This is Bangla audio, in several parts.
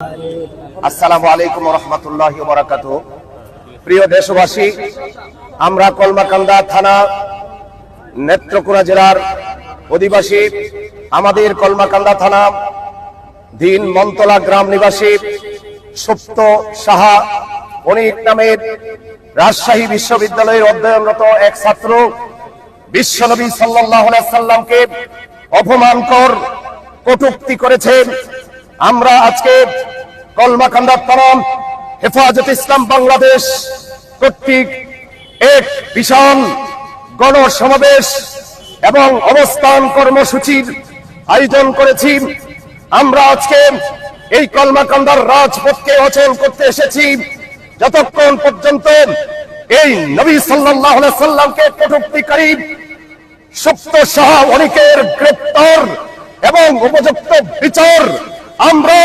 আসসালামু আলাইকুম রহমতুল্লাহ বরাকাত প্রিয় দেশবাসী, আমরা কলমাকান্দা থানা, নেত্রকোনা জেলার অধিবাসী, আমাদের কলমাকান্দা থানা দিন মন্তলা গ্রাম নিবাসী সুপ্ত সাহা অনিক নামের রাজশাহী বিশ্ববিদ্যালয়ের অধ্যয়নরত এক ছাত্র বিশ্বনবী সাল্লাহ সাল্লামকে অপমানকর কটুক্তি করেছেন। আমরা আজকে কলমাকান্দা তরম হেফাজত ইসলাম বাংলাদেশ কর্তৃক এক বিশাল গণসমাবেশ এবং অবস্থান কর্মসূচির আয়োজন করেছি। আমরা আজকে এই কলমাকান্দার রাজপথকে অচল করতে এসেছি। যতক্ষণ পর্যন্ত এই নবী সাল্লাহ সাল্লামকে কটুক্তিকারী সুপ্ত শাহ অনেকের গ্রেপ্তার এবং উপযুক্ত বিচার আমরা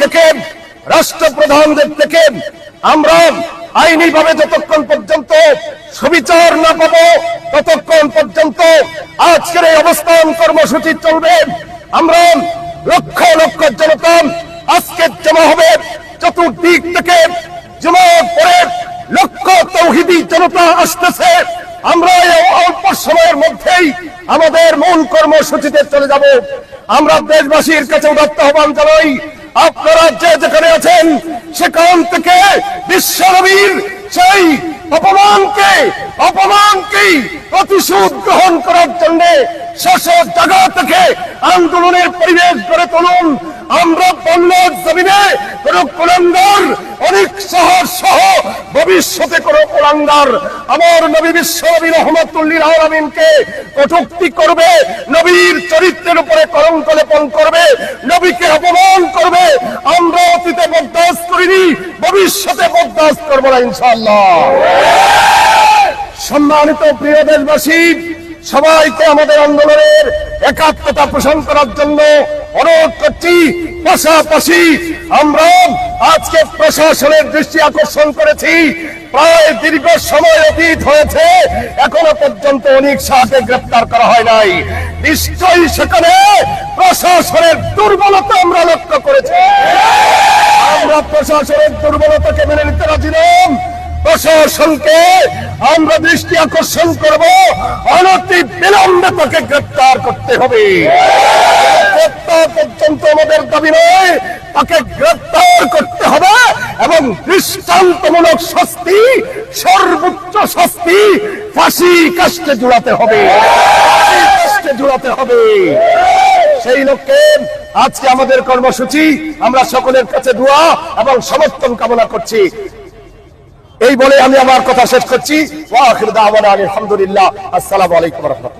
থেকে রাষ্ট্রপ্রধানদের থেকে আমরা আইনি ভাবে যতক্ষণ পর্যন্ত সুবিচার না পাবো, ততক্ষণ পর্যন্ত আজকের এই অবস্থান কর্মসূচি চলবে। আমরা লক্ষ লক্ষ জনতা আজকে জমা হবে। চতুর্দিক থেকে জমা পরে লক্ষ তৌহিদি জনতা আসতেছে। আমরা অল্প সময়ের মধ্যেই আমাদের মূল কর্মসূচিতে চলে যাব। আমরা দেশবাসীর কাছে উদাত্ত আহ্বান জানাই আপনারা যে যেখানে আছেন, সেখান থেকে বিশ্বনবীর সেই অপমানকে অপমানকে প্রতিশোধ গ্রহণ করার জন্য শেষ জায়গা থেকে আন্দোলনের পরিবেশ গড়ে তুলুন। আমরা বন্যার জমিনে কোন কুলাঙ্গার কুলাঙ্গার আমার নবী বিশ্ব নবী রহমতুল্লিল আলমিনকে কটুক্তি করবে, নবীর চরিত্রের উপরে কলঙ্ক লেপন করবে, নবীকে অপমান করবে। আমরা অতীতে বরদাস্ত করিনি, ভবিষ্যতে বরদাস্ত করব না ইনশাআল্লাহ। সম্মানিত প্রিয় দেশবাসী, সবাইকে আমাদের আন্দোলনের একাত্মতা পোষণ করার জন্য অনুরোধ করছি। পাশাপাশি আমরা আজকে প্রশাসনের দৃষ্টি আকর্ষণ করেছি। প্রায় দীর্ঘ সময় অতীত হয়েছে, এখনও পর্যন্ত অনেক শাহকে গ্রেপ্তার করা হয় নাই। নিশ্চয়ই সেখানে প্রশাসনের দুর্বলতা আমরা লক্ষ্য করেছি। আমরা প্রশাসনের দুর্বলতাকে মেনে নিতে রাজি নয় প্রশাসনকে আমরা দৃষ্টি আকর্ষণ করব, অনতি বিলম্বে তাকে গ্রেপ্তার করতে হবে। গ্রেপ্তার পর্যন্ত আমাদের দাবি নয়, তাকে গ্রেপ্তার হবে এবং দৃষ্টান্তমূলক শাস্তি, সর্বোচ্চ শাস্তি ফাঁসি কাষ্টে জোড়াতে হবে। জোড়াতে হবে। সেই লক্ষ্যে আজকে আমাদের কর্মসূচি, আমরা সকলের কাছে দোয়া এবং সমর্থন কামনা করছি। এই বলে আমি আমার কথা শেষ করছি। আলহামদুলিল্লাহ। আসসালামু আলাইকুম রাহমাতুল্লাহ।